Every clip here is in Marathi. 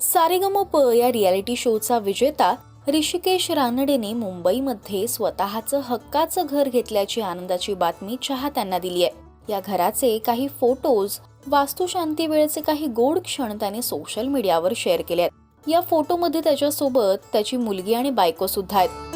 सारेगमप या रियालिटी शोचा विजेता ऋषिकेश रानडेने मुंबईमध्ये स्वतःचं हक्काचं घर घेतल्याची आनंदाची बातमी चाहत्यांना दिली आहे. या घराचे काही फोटोज वास्तुशांती वेळेचे काही गोड क्षण त्याने सोशल मीडियावर शेअर केले आहेत. या फोटोमध्ये त्याच्यासोबत त्याची मुलगी आणि बायको सुद्धा आहेत.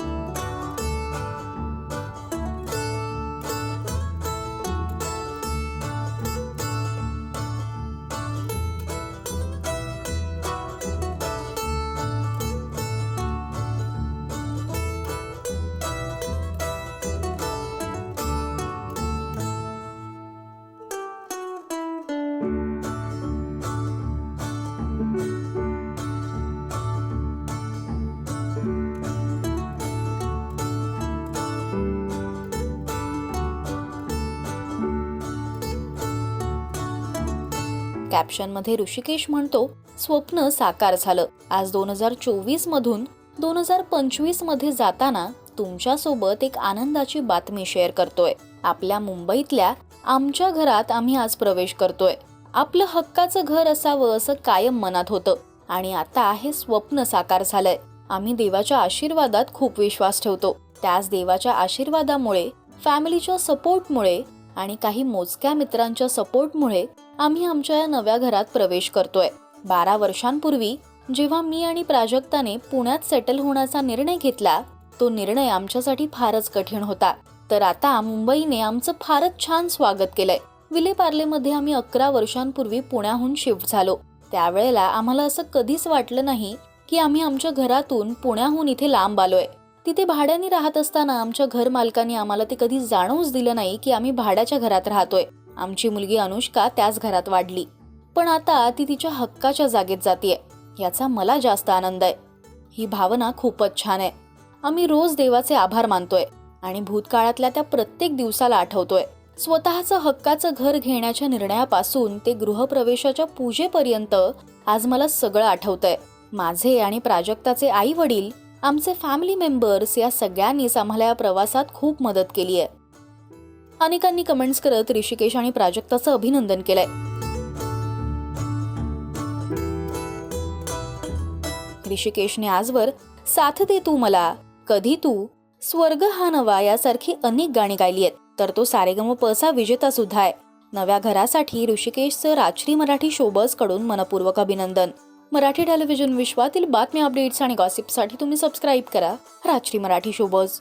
कॅप्शनमध्ये ऋषिकेश म्हणतो स्वप्न साकार झालं. आज दोन हजार चोवीस मधून दोन हजार पंचवीसमध्ये जाताना तुमच्यासोबत एक आनंदाची बातमी शेअर करतोय. आपल्या मुंबईतल्या आमच्या घरात आम्ही आज प्रवेश करतोय. आपलं हक्काचं घर असावं असं कायम मनात होतं. आणि आता हे स्वप्न साकार झालंय. आम्ही देवाच्या आशीर्वादात खूप विश्वास ठेवतो. त्याच देवाच्या आशीर्वादामुळे फॅमिलीच्या सपोर्टमुळे आणि काही मोजक्या मित्रांच्या सपोर्टमुळे आम्ही आमच्या या नव्या घरात प्रवेश करतोय. बारा वर्षांपूर्वी जेव्हा मी आणि प्राजक्ताने पुण्यात सेटल होण्याचा निर्णय घेतला तो निर्णय आमच्यासाठी फारच कठीण होता. तर आता मुंबईने आमचं फारच छान स्वागत केलंय. विलेपार्लेमध्ये आम्ही अकरा वर्षांपूर्वी पुण्याहून शिफ्ट झालो. त्यावेळेला आम्हाला असं कधीच वाटलं नाही की आम्ही आमच्या घरातून पुण्याहून इथे लांब आलोय. तिथे भाड्याने राहत असताना आमच्या घर मालकाने आम्हाला ते कधी जाणवूच दिलं नाही की आम्ही भाड्याच्या घरात राहतोय. आमची मुलगी अनुष्का त्याच घरात वाढली. पण आता ती तिच्या हक्काच्या जागेत जातीये. याचा मला जास्त आनंद आहे. ही भावना खूपच छान आहे. आम्ही रोज देवाचे आभार मानतोय आणि भूतकाळातल्या त्या प्रत्येक दिवसाला आठवतोय. स्वतःचं हक्काचं घर घेण्याच्या निर्णयापासून ते गृहप्रवेशाच्या पूजेपर्यंत आज मला सगळं आठवतंय. माझे आणि प्राजक्ताचे आई वडील आमचे फॅमिली मेंबर्स या सगळ्यांनीच आम्हाला या प्रवासात खूप मदत केली आहे अनेकांनी कमेंट्स करत ऋषिकेश आणि प्राजक्ताचं अभिनंदन केलंय. ऋषिकेशने आजवर साथ दे तू मला कधी तू स्वर्ग हा नवा यासारखी अनेक गाणी गायली आहेत. तर तो सारेगम पसा विजेता सुद्धा आहे. नव्या घरासाठी ऋषिकेशचं राजश्री मराठी शोबर्सकडून मनपूर्वक अभिनंदन. मराठी टेलिव्हिजन विश्वातील बातम्या अपडेट्स आणि गॉसिपसाठी तुम्ही सबस्क्राईब करा. राजश्री मराठी शोबर्स